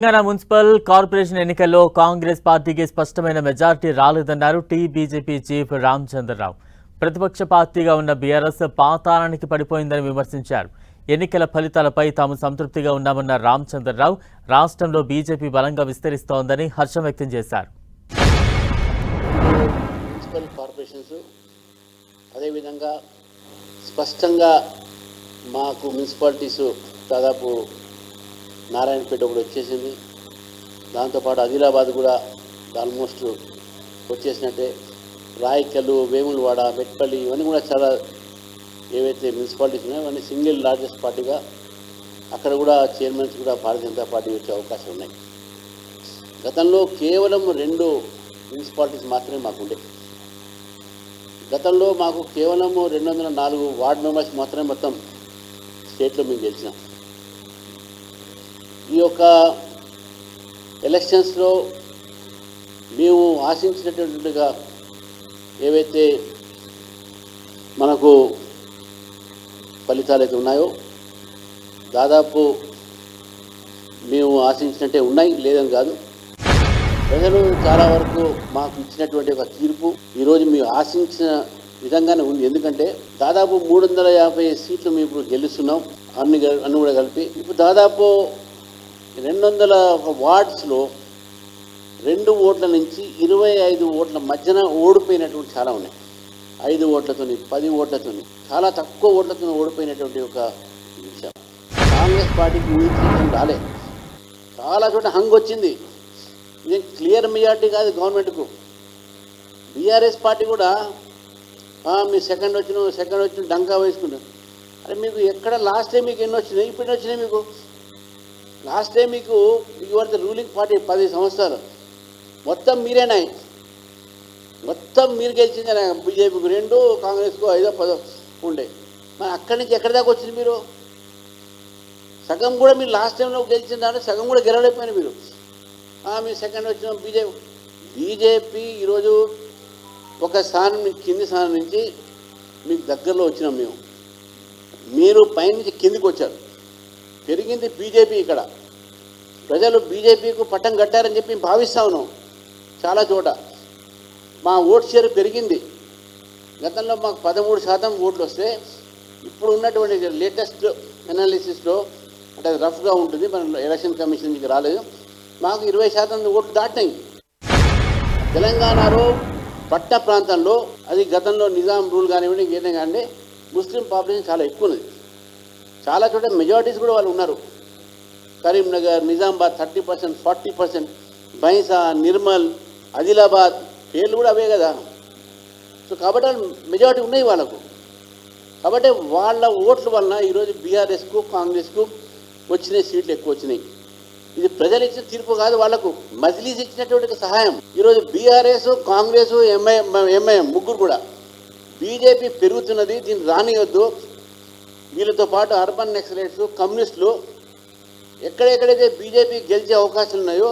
Telangana municipal corporation ఎన్నికల్లో కాంగ్రెస్ పార్టీకి స్పష్టమైన మెజార్టీ రాలేదన్నారు టీ బీజేపీ చీఫ్ రామచంద్రరావు. ప్రతిపక్ష పార్టీగా ఉన్న బీఆర్ఎస్ పాతాళానికి పడిపోయిందని విమర్శించారు. ఎన్నికల ఫలితాలపై తాము సంతృప్తిగా ఉన్నామన్న రామచంద్రరావు రాష్ట్రంలో బీజేపీ బలంగా విస్తరిస్తోందని హర్షం వ్యక్తం చేశారు. మున్సిపల్ కార్పొరేషన్స్ అదేవిధంగా స్పష్టంగా మాకు మున్సిపాలిటీస్ దాదాపు నారాయణపేట ఒకటి వచ్చేసింది. దాంతోపాటు ఆదిలాబాద్ కూడా ఆల్మోస్ట్ వచ్చేసినట్టే. రాయికల్లు వేములవాడ మెట్పల్లి ఇవన్నీ కూడా చాలా ఏవైతే మున్సిపాలిటీస్ ఉన్నాయో అవన్నీ సింగిల్ లార్జెస్ట్ పార్టీగా అక్కడ కూడా చైర్మన్స్ కూడా భారతీయ జనతా పార్టీ వచ్చే అవకాశం ఉన్నాయి. గతంలో కేవలం రెండు మున్సిపాలిటీస్ మాత్రమే మాకు ఉండే గతంలో మాకు కేవలం రెండు వందల నాలుగు వార్డ్ మెంబర్స్ మాత్రమే మొత్తం స్టేట్లో మేము గెలిచినాం. ఈ యొక్క ఎలక్షన్స్లో మేము ఆశించినటువంటిగా ఏవైతే మనకు ఫలితాలు అయితే ఉన్నాయో దాదాపు మేము ఆశించినట్టే ఉన్నాయి లేదని కాదు. ప్రజలు చాలా వరకు మాకు ఇచ్చినటువంటి ఒక తీర్పు. ఈరోజు మేము ఆశించిన విధంగానే ఉంది. ఎందుకంటే దాదాపు మూడు వందల యాభై సీట్లు మేము ఇప్పుడు గెలుస్తున్నాం. అన్ని అన్ని కూడా కలిపి. ఇప్పుడు దాదాపు రెండు వందల వార్డ్స్లో రెండు ఓట్ల నుంచి ఇరవై ఐదు ఓట్ల మధ్యన ఓడిపోయినటువంటి చాలా ఉన్నాయి. ఐదు ఓట్లతోని పది ఓట్లతోని చాలా తక్కువ ఓట్లతో ఓడిపోయినటువంటి ఒక విషయం. కాంగ్రెస్ పార్టీకి ఊహించడం రాలే. చాలా చోట హంగ్ వచ్చింది. ఇది క్లియర్ మెజార్టీ కాదు గవర్నమెంట్కు. బీఆర్ఎస్ పార్టీ కూడా మీ సెకండ్ వచ్చిన సెకండ్ వచ్చిన డంకా వేసుకున్నారు అరే మీకు ఎక్కడ లాస్ట్ టైం మీకు ఎన్ని వచ్చినాయి? ఇప్పుడు వచ్చినాయి మీకు లాస్ట్ టైం మీకు యువర్ ద రూలింగ్ పార్టీ పది సంవత్సరాలు. మొత్తం మీరేనాయి మొత్తం మీరు గెలిచింది బీజేపీకి రెండు కాంగ్రెస్కు ఐదో పదో ఉండే. మరి అక్కడి నుంచి ఎక్కడి దాకా వచ్చింది మీరు? సగం కూడా మీరు లాస్ట్ టైంలో గెలిచిన దాంట్లో సగం కూడా గెలవలేకపోయినా మీరు. మీరు సెకండ్ వచ్చిన బీజేపీ. బీజేపీ ఈరోజు ఒక స్థానం కింది స్థానం నుంచి మీకు దగ్గరలో వచ్చినాం మేము. మీరు పైనుంచి కిందికి వచ్చారు. పెరిగింది బీజేపీ ఇక్కడ. ప్రజలు బీజేపీకు పట్టం కట్టారని చెప్పి భావిస్తా ఉన్నాం. చాలా చోట. మా ఓట్ షేర్ పెరిగింది. గతంలో మాకు పదమూడు శాతం ఓట్లు వస్తే ఇప్పుడు ఉన్నటువంటి లేటెస్ట్ అనాలిసిస్లో అంటే అది రఫ్గా ఉంటుంది. మన ఎలక్షన్ కమిషన్ రాలేదు. మాకు ఇరవై శాతం ఓట్లు దాటినాయి. తెలంగాణలో పట్ట ప్రాంతంలో అది గతంలో నిజాం రూల్ కానివ్వండి ఏదైనా కానీ ముస్లిం పాపులేషన్ చాలా ఎక్కువ ఉన్నది. చాలా చోట్ల మెజారిటీస్ కూడా వాళ్ళు ఉన్నారు. Karimnagar Nizamabad thirty percent forty percent Bhainsa Nirmal Adilabad పేర్లు కూడా అవే కదా. సో కాబట్టి మెజారిటీ ఉన్నాయి వాళ్ళకు. కాబట్టి వాళ్ళ ఓట్ల వలన ఈరోజు బీఆర్ఎస్కు కాంగ్రెస్కు వచ్చినాయి సీట్లు ఎక్కువ వచ్చినాయి. ఇది ప్రజలు ఇచ్చిన తీర్పు కాదు వాళ్ళకు మజ్లీస్ ఇచ్చినటువంటి సహాయం. ఈరోజు బీఆర్ఎస్ కాంగ్రెస్ ఎంఐఎం ఎంఐఎం ముగ్గురు కూడా. బీజేపీ పెరుగుతున్నది దీన్ని రానియొద్దు. వీళ్ళతో పాటు అర్బన్ నెక్సలైట్స్ కమ్యూనిస్టులు ఎక్కడెక్కడైతే బీజేపీ గెలిచే అవకాశాలు ఉన్నాయో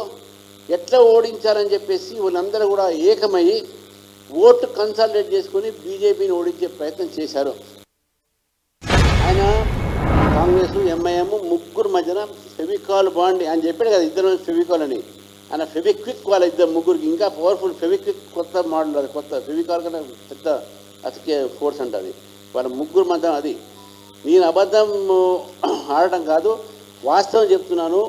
ఎట్లా ఓడించారని చెప్పేసి వీళ్ళందరూ కూడా ఏకమయ్యి ఓటు కన్సాలిడేట్ చేసుకొని బీజేపీని ఓడించే ప్రయత్నం చేశారు. ఆయన కాంగ్రెస్ ఎంఐఎం ముగ్గురు మధ్యన ఫెవికాల్ బాండ్ అని చెప్పాడు కదా ఇద్దరు ఫెవికాల్ అని. ఆయన ఫెవిక్విక్ వాళ్ళ ఇద్దరు ముగ్గురికి ఇంకా పవర్ఫుల్ ఫెవిక్విక్ కొత్త మోడల్ అది కొత్త ఫెవికాల్ కన్నా పెద్ద అతికే ఫోర్స్ అంట అది. వాళ్ళ ముగ్గురు మధ్య అది. నేను అబద్ధం ఆడటం కాదు వాస్తవం చెప్తున్నాను.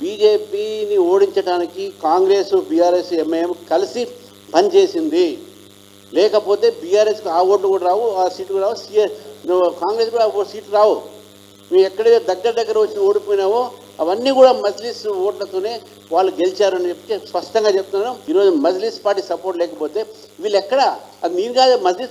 బీజేపీని ఓడించడానికి కాంగ్రెస్ బీఆర్ఎస్ ఎంఐఎం కలిసి పనిచేసింది. లేకపోతే బీఆర్ఎస్కి ఆ ఓట్లు కూడా రావు ఆ సీట్లు కూడా రావు సీఎ కాంగ్రెస్ కూడా ఆ సీట్లు రావు. మేము ఎక్కడైతే దగ్గర దగ్గర వచ్చి ఓడిపోయినావో అవన్నీ కూడా మజ్లిస్ ఓట్లతోనే వాళ్ళు గెలిచారని చెప్పి స్పష్టంగా చెప్తున్నాను. ఈరోజు మజ్లిస్ పార్టీ సపోర్ట్ లేకపోతే వీళ్ళు ఎక్కడ? అది నేను కాదు మజ్లిస్